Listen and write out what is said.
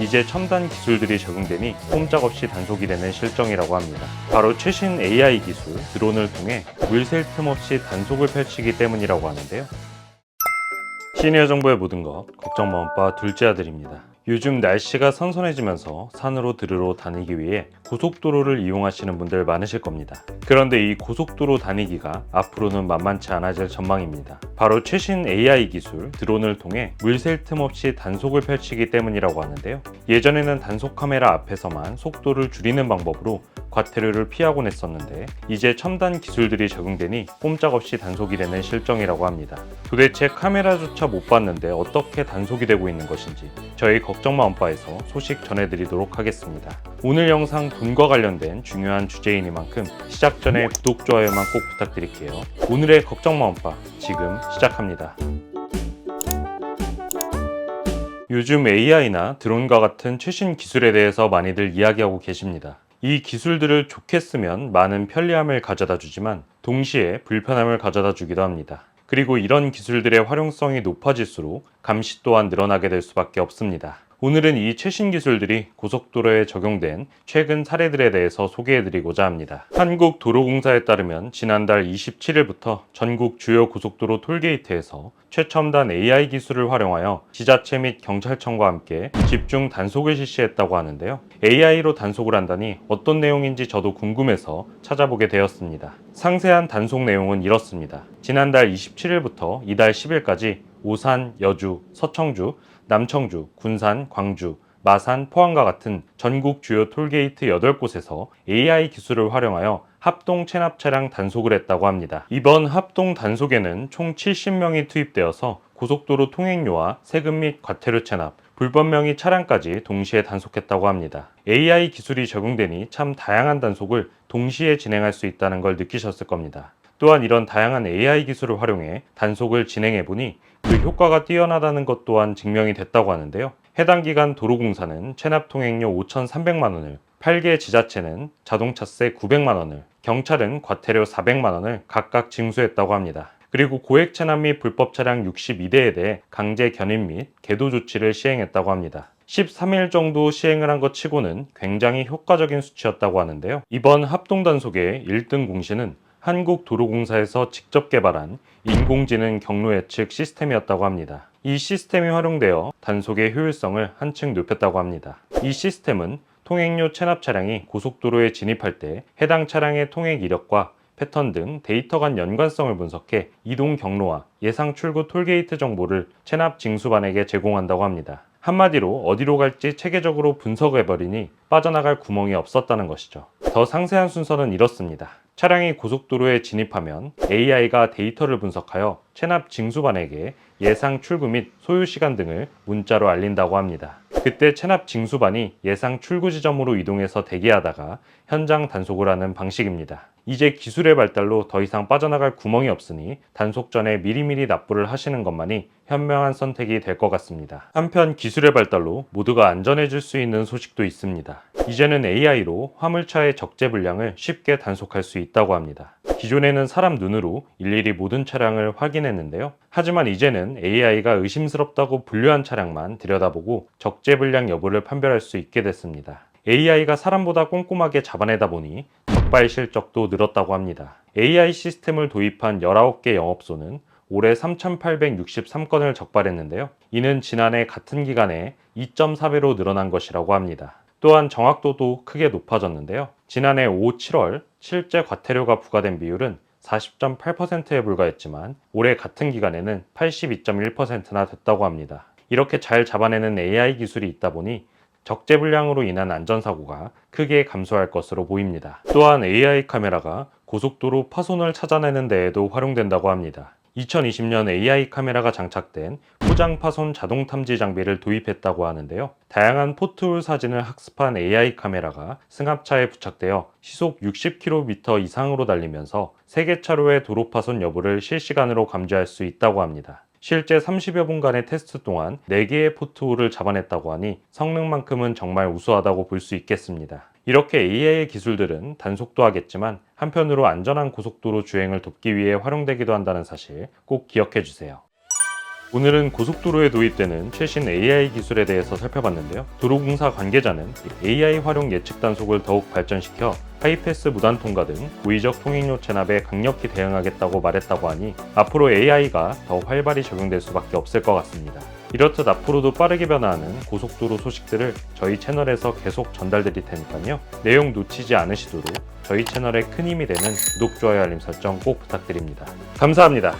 이제 첨단 기술들이 적용되니 꼼짝없이 단속이 되는 실정이라고 합니다. 바로 최신 AI 기술 드론을 통해 물샐 틈 없이 단속을 펼치기 때문이라고 하는데요. 시니어 정보의 모든 것 걱정 마음바 둘째 아들입니다. 요즘 날씨가 선선해지면서 산으로 들으러 다니기 위해 고속도로를 이용하시는 분들 많으실 겁니다. 그런데 이 고속도로 다니기가 앞으로는 만만치 않아질 전망입니다. 바로 최신 AI 기술 드론을 통해 물샐 틈 없이 단속을 펼치기 때문이라고 하는데요. 예전에는 단속 카메라 앞에서만 속도를 줄이는 방법으로 과태료를 피하곤 했었는데 이제 첨단 기술들이 적용되니 꼼짝없이 단속이 되는 실정이라고 합니다. 도대체 카메라조차 못 봤는데 어떻게 단속이 되고 있는 것인지 저희 걱 정마음바에서 소식 전해드리도록 하겠습니다. 오늘 영상 돈과 관련된 중요한 주제이니만큼 시작 전에 구독, 좋아요만 꼭 부탁드릴게요. 오늘의 걱정마음바 지금 시작합니다. 요즘 AI나 드론과 같은 최신 기술에 대해서 많이들 이야기하고 계십니다. 이 기술들을 좋게 쓰면 많은 편리함을 가져다 주지만 동시에 불편함을 가져다 주기도 합니다. 그리고 이런 기술들의 활용성이 높아질수록 감시 또한 늘어나게 될 수밖에 없습니다. 오늘은 이 최신 기술들이 고속도로에 적용된 최근 사례들에 대해서 소개해드리고자 합니다. 한국도로공사에 따르면 지난달 27일부터 전국 주요 고속도로 톨게이트에서 최첨단 AI 기술을 활용하여 지자체 및 경찰청과 함께 집중 단속을 실시했다고 하는데요. AI로 단속을 한다니 어떤 내용인지 저도 궁금해서 찾아보게 되었습니다. 상세한 단속 내용은 이렇습니다. 지난달 27일부터 이달 10일까지 오산, 여주, 서청주, 남청주, 군산, 광주, 마산, 포항과 같은 전국 주요 톨게이트 8곳에서 AI 기술을 활용하여 합동 체납 차량 단속을 했다고 합니다. 이번 합동 단속에는 총 70명이 투입되어서 고속도로 통행료와 세금 및 과태료 체납, 불법 명의 차량까지 동시에 단속했다고 합니다. AI 기술이 적용되니 참 다양한 단속을 동시에 진행할 수 있다는 걸 느끼셨을 겁니다. 또한 이런 다양한 AI 기술을 활용해 단속을 진행해 보니 그 효과가 뛰어나다는 것 또한 증명이 됐다고 하는데요. 해당 기간 도로공사는 체납 통행료 5,300만 원을, 8개 지자체는 자동차세 900만 원을, 경찰은 과태료 400만 원을 각각 징수했다고 합니다. 그리고 고액 체납 및 불법 차량 62대에 대해 강제 견인 및 계도 조치를 시행했다고 합니다. 13일 정도 시행을 한 것 치고는 굉장히 효과적인 수치였다고 하는데요. 이번 합동 단속의 1등 공신은 한국도로공사에서 직접 개발한 인공지능 경로 예측 시스템이었다고 합니다. 이 시스템이 활용되어 단속의 효율성을 한층 높였다고 합니다. 이 시스템은 통행료 체납 차량이 고속도로에 진입할 때 해당 차량의 통행 이력과 패턴 등 데이터 간 연관성을 분석해 이동 경로와 예상 출구 톨게이트 정보를 체납 징수반에게 제공한다고 합니다. 한마디로 어디로 갈지 체계적으로 분석해버리니 빠져나갈 구멍이 없었다는 것이죠. 더 상세한 순서는 이렇습니다. 차량이 고속도로에 진입하면 AI가 데이터를 분석하여 체납 징수반에게 예상 출구 및 소요 시간 등을 문자로 알린다고 합니다. 그때 체납 징수반이 예상 출구 지점으로 이동해서 대기하다가 현장 단속을 하는 방식입니다. 이제 기술의 발달로 더 이상 빠져나갈 구멍이 없으니 단속 전에 미리미리 납부를 하시는 것만이 현명한 선택이 될 것 같습니다. 한편 기술의 발달로 모두가 안전해질 수 있는 소식도 있습니다. 이제는 AI로 화물차의 적재 분량을 쉽게 단속할 수 있다고 합니다. 기존에는 사람 눈으로 일일이 모든 차량을 확인했는데요. 하지만 이제는 AI가 의심스럽다고 분류한 차량만 들여다보고 적재 분량 여부를 판별할 수 있게 됐습니다. AI가 사람보다 꼼꼼하게 잡아내다 보니 적발 실적도 늘었다고 합니다. AI 시스템을 도입한 19개 영업소는 올해 3,863건을 적발했는데요. 이는 지난해 같은 기간에 2.4배로 늘어난 것이라고 합니다. 또한 정확도도 크게 높아졌는데요. 지난해 5, 7월 실제 과태료가 부과된 비율은 40.8%에 불과했지만 올해 같은 기간에는 82.1%나 됐다고 합니다. 이렇게 잘 잡아내는 AI 기술이 있다 보니 적재 불량으로 인한 안전사고가 크게 감소할 것으로 보입니다. 또한 AI 카메라가 고속도로 파손을 찾아내는 데에도 활용된다고 합니다. 2020년 AI 카메라가 장착된 포장 파손 자동 탐지 장비를 도입했다고 하는데요. 다양한 포트홀 사진을 학습한 AI 카메라가 승합차에 부착되어 시속 60km 이상으로 달리면서 세계 차로의 도로 파손 여부를 실시간으로 감지할 수 있다고 합니다. 실제 30여 분간의 테스트 동안 4개의 포트홀을 잡아냈다고 하니 성능만큼은 정말 우수하다고 볼 수 있겠습니다. 이렇게 AI의 기술들은 단속도 하겠지만 한편으로 안전한 고속도로 주행을 돕기 위해 활용되기도 한다는 사실 꼭 기억해 주세요. 오늘은 고속도로에 도입되는 최신 AI 기술에 대해서 살펴봤는데요. 도로공사 관계자는 AI 활용 예측 단속을 더욱 발전시켜 하이패스 무단 통과 등 고의적 통행료 체납에 강력히 대응하겠다고 말했다고 하니 앞으로 AI가 더 활발히 적용될 수밖에 없을 것 같습니다. 이렇듯 앞으로도 빠르게 변화하는 고속도로 소식들을 저희 채널에서 계속 전달드릴 테니까요. 내용 놓치지 않으시도록 저희 채널에 큰 힘이 되는 구독, 좋아요, 알림 설정 꼭 부탁드립니다. 감사합니다.